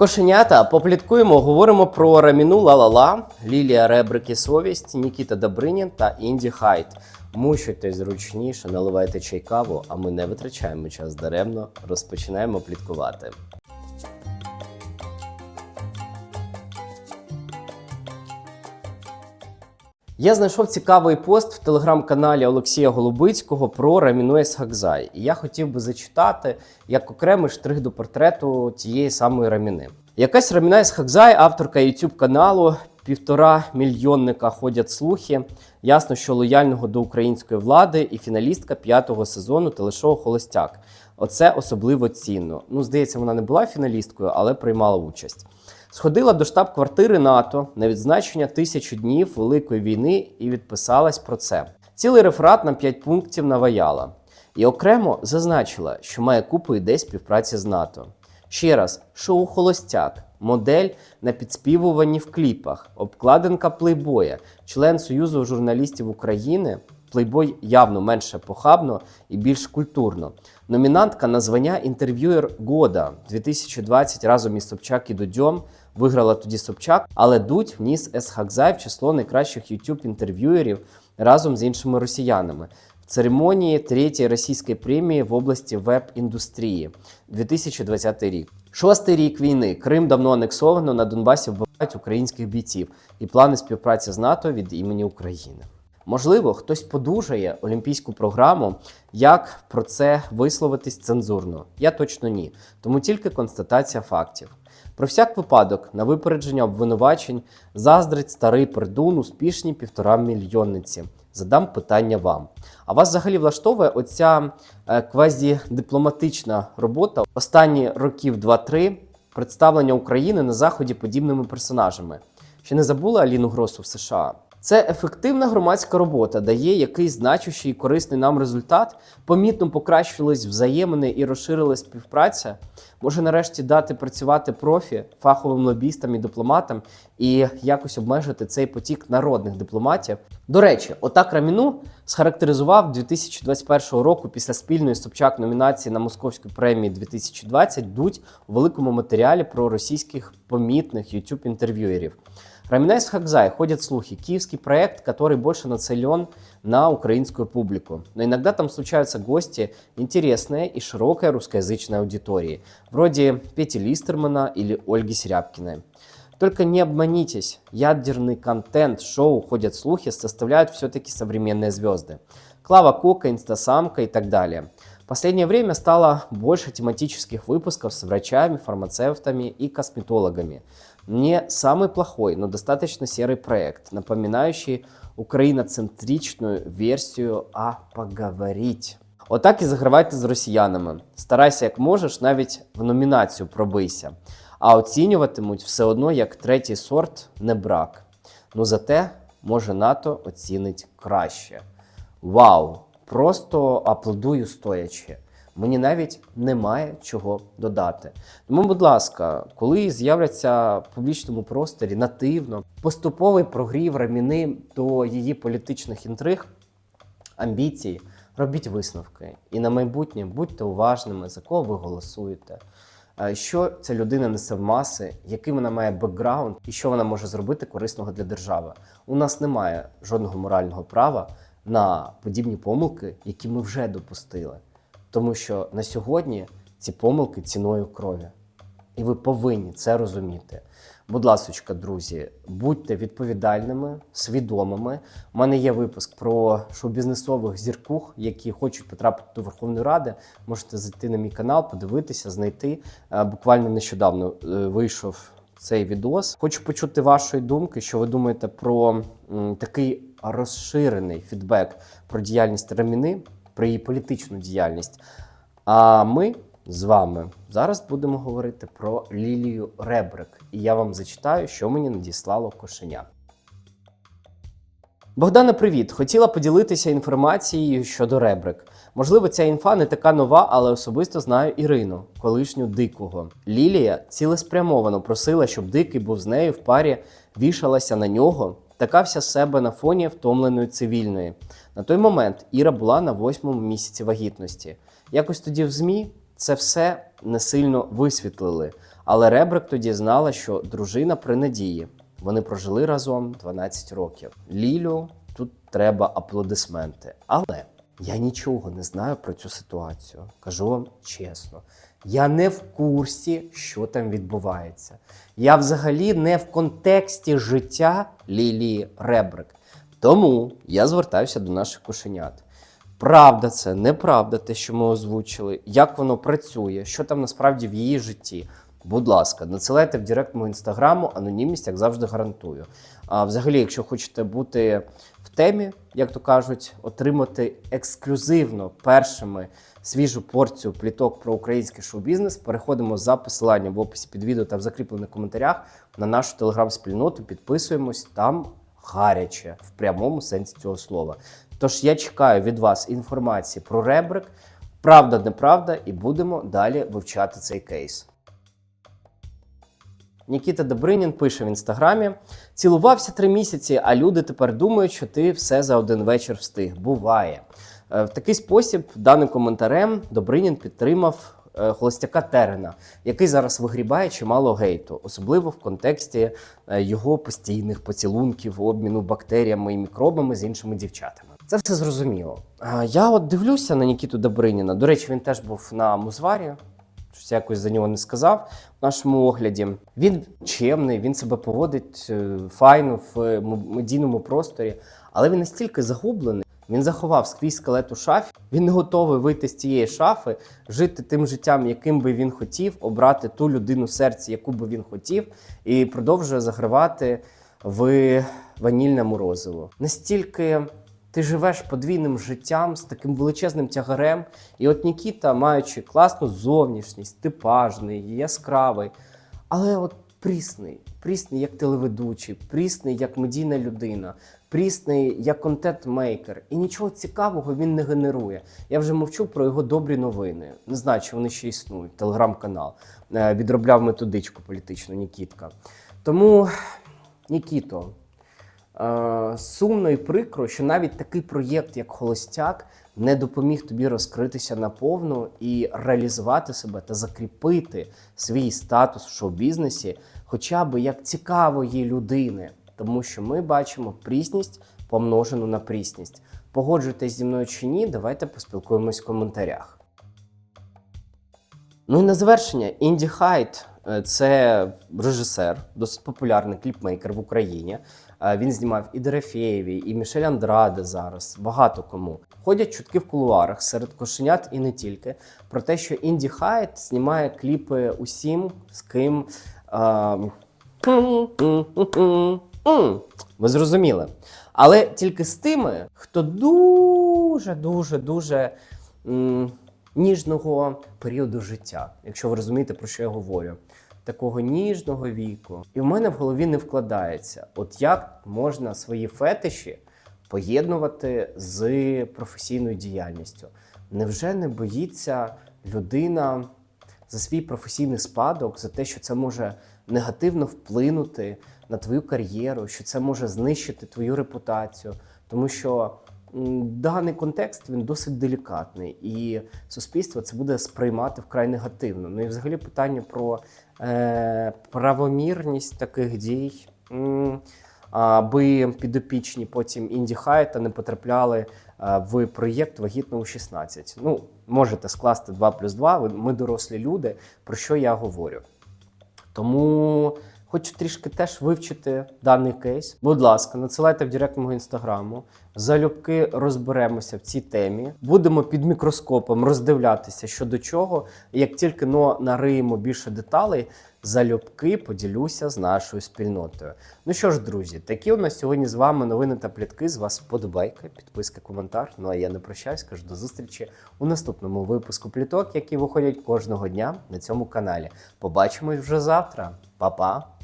Кошенята, попліткуємо, говоримо про Раміну Ла-Ла-Ла, Лілія Ребрики Совість, Нікіта Добринін та Інді Хайт. Мучуйтесь зручніше, наливайте чай каву, а ми не витрачаємо час даремно, розпочинаємо пліткувати. Я знайшов цікавий пост в телеграм-каналі Олексія Голубицького про Раміну Есхакзай. І я хотів би зачитати як окремий штрих до портрету тієї самої Раміни. Якась Раміна Есхакзай, авторка youtube каналу, півтора мільйонника ходять слухи. Ясно, що лояльного до української влади і фіналістка п'ятого сезону телешоу Холостяк. Оце особливо цінно. Ну, здається, вона не була фіналісткою, але приймала участь. Сходила до штаб-квартири НАТО на відзначення тисячі днів Великої війни і відписалась про це. Цілий реферат на 5 пунктів наваяла. І окремо зазначила, що має купу ідей співпраці з НАТО. Ще раз, шоу Холостяк, модель на підспівуванні в кліпах, обкладинка плейбоя, член Союзу журналістів України. Плейбой явно менше похабно і більш культурно. Номінантка на звання інтерв'юер Года 2020 разом із Собчак і Дудьом виграла тоді Собчак, але Дудь вніс Есхакзай в число найкращих youtube інтерв'юерів разом з іншими росіянами. В церемонії третьої російської премії в області веб-індустрії 2020 рік. Шостий рік війни. Крим давно анексовано. На Донбасі вбивають українських бійців і плани співпраці з НАТО від імені України. Можливо, хтось подужає олімпійську програму, як про це висловитись цензурно. Я точно ні. Тому тільки констатація фактів. Про всяк випадок, на випередження обвинувачень заздрить старий пердун успішні півтора мільйонниці. Задам питання вам. А вас взагалі влаштовує оця е, квазідипломатична робота останні років 2-3 представлення України на заході подібними персонажами? Ще не забули Аліну Гросу в США? Це ефективна громадська робота, дає якийсь значущий і корисний нам результат. Помітно покращились взаємини і розширилась співпраця. Може нарешті дати працювати профі, фаховим лобістам і дипломатам і якось обмежити цей потік народних дипломатів. До речі, отак Раміну схарактеризував 2021 року після спільної Собчак номінації на Московську премію 2020 Дудь у великому матеріалі про російських помітних youtube інтерв'юерів. Раминайс Хакзай ходят слухи. Киевский проект, который больше нацелен на украинскую публику. Но иногда там случаются гости интересные и широкой русскоязычной аудитории, вроде Пети Листермана или Ольги Серябкиной. Только не обманитесь, ядерный контент шоу «Ходят слухи» составляют все-таки современные звезды. Клава Кока, Инстасамка и так далее. В последнее время стало больше тематических выпусков с врачами, фармацевтами и косметологами. Не самый плохой, но достаточно серый проект, напоминающий україноцентричную версію «А поговорить». Отак і загравайте з росіянами. Старайся як можеш, навіть в номінацію пробийся. А оцінюватимуть все одно як третій сорт не брак. Ну зате, може, НАТО оцінить краще. Вау! Просто аплодую стоячи. Мені навіть немає чого додати. Тому, будь ласка, коли з'являться в публічному просторі нативно поступовий прогрів раміни до її політичних інтриг, амбіцій, робіть висновки. І на майбутнє будьте уважними, за кого ви голосуєте. Що ця людина несе в маси, який вона має бекграунд і що вона може зробити корисного для держави? У нас немає жодного морального права на подібні помилки, які ми вже допустили. Тому що на сьогодні ці помилки ціною крові. І ви повинні це розуміти. Будь ласочка, друзі, будьте відповідальними, свідомими. У мене є випуск про шоу-бізнесових зіркух, які хочуть потрапити до Верховної Ради. Можете зайти на мій канал, подивитися, знайти. Е, Буквально нещодавно е, вийшов цей відос. Хочу почути вашої думки, що ви думаєте про такий розширений фідбек про діяльність Раміни, про її політичну діяльність. А ми з вами зараз будемо говорити про Лілію Ребрик. І я вам зачитаю, що мені надіслало кошеня. Богдана, привіт! Хотіла поділитися інформацією щодо Ребрик. Можливо, ця інфа не така нова, але особисто знаю Ірину, колишню дикого. Лілія цілеспрямовано просила, щоб дикий був з нею в парі, вішалася на нього, така вся себе на фоні втомленої цивільної. На той момент Іра була на восьмому місяці вагітності. Якось тоді в ЗМІ це все не сильно висвітлили. Але Ребрик тоді знала, що дружина при надії. Вони прожили разом 12 років. Лілю тут треба аплодисменти. Але я нічого не знаю про цю ситуацію. Кажу вам чесно. Я не в курсі, що там відбувається. Я взагалі не в контексті життя Лілії Ребрик. Тому я звертаюся до наших кошенят. Правда це, неправда, те, що ми озвучили, як воно працює, що там насправді в її житті. Будь ласка, надсилайте в директ мого інстаграму, анонімність, як завжди, гарантую. А взагалі, якщо хочете бути в темі, як то кажуть, отримати ексклюзивно першими свіжу порцію пліток про український шоу-бізнес, переходимо за посиланням в описі під відео та в закріплених коментарях на нашу телеграм-спільноту. Підписуємось там гаряче в прямому сенсі цього слова. Тож я чекаю від вас інформації про ребрик, правда, неправда, і будемо далі вивчати цей кейс. Нікіта Добринін пише в інстаграмі: цілувався три місяці, а люди тепер думають, що ти все за один вечір встиг. Буває. Е, В такий спосіб, даним коментарем, Добринін підтримав холостяка Терена, який зараз вигрібає чимало гейту, особливо в контексті е, його постійних поцілунків, обміну бактеріями і мікробами з іншими дівчатами. Це все зрозуміло. Я от дивлюся на Нікіту Добриніна. До речі, він теж був на Музварі. Щось якось за нього не сказав в нашому огляді. Він чемний, він себе поводить е, файно в е, медійному просторі, але він настільки загублений. Він заховав скрізь скелет у шафі. Він не готовий вийти з цієї шафи, жити тим життям, яким би він хотів, обрати ту людину серці, яку би він хотів, і продовжує загравати в ванільне морозиво. Настільки ти живеш подвійним життям з таким величезним тягарем. І от Нікіта, маючи класну зовнішність, типажний, яскравий, але от прісний, прісний як телеведучий, прісний як медійна людина, прісний як контент-мейкер. І нічого цікавого він не генерує. Я вже мовчу про його добрі новини. Не знаю, чи вони ще існують. Телеграм-канал Е, відробляв методичку політичну Нікітка. Тому, Нікіто, Е, сумно і прикро, що навіть такий проєкт, як Холостяк, не допоміг тобі розкритися наповну і реалізувати себе та закріпити свій статус в шоу-бізнесі, хоча б як цікавої людини, тому що ми бачимо прісність помножену на прісність. Погоджуйтесь зі мною чи ні, давайте поспілкуємось в коментарях. Ну і на завершення, Інді Хайт е, це режисер, досить популярний кліпмейкер в Україні. Е, Він знімав і Дерефєєві, і Мішель Андраде зараз. Багато кому. Ходять чутки в кулуарах серед кошенят і не тільки про те, що Інді Хайт знімає кліпи усім, з ким. Ем, Ви зрозуміли. Але тільки з тими, хто дуже, дуже, дуже м, ніжного періоду життя, якщо ви розумієте, про що я говорю. Такого ніжного віку. І в мене в голові не вкладається, от як можна свої фетиші поєднувати з професійною діяльністю. Невже не боїться людина за свій професійний спадок, за те, що це може негативно вплинути на твою кар'єру, що це може знищити твою репутацію, тому що даний контекст він досить делікатний, і суспільство це буде сприймати вкрай негативно. Ну і взагалі питання про е, правомірність таких дій. Аби підопічні потім інді Хайта не потрапляли е, в проєкт вагітно у 16. Ну, можете скласти 2 плюс 2, ми дорослі люди, про що я говорю. Тому хочу трішки теж вивчити даний кейс. Будь ласка, надсилайте в директ мого інстаграму. Залюбки розберемося в цій темі. Будемо під мікроскопом роздивлятися, що до чого. Як тільки но нариємо більше деталей, залюбки поділюся з нашою спільнотою. Ну що ж, друзі, такі у нас сьогодні з вами новини та плітки. З вас вподобайка, підписка, коментар. Ну а я не прощаюсь, кажу до зустрічі у наступному випуску пліток, які виходять кожного дня на цьому каналі. Побачимось вже завтра. Па-па!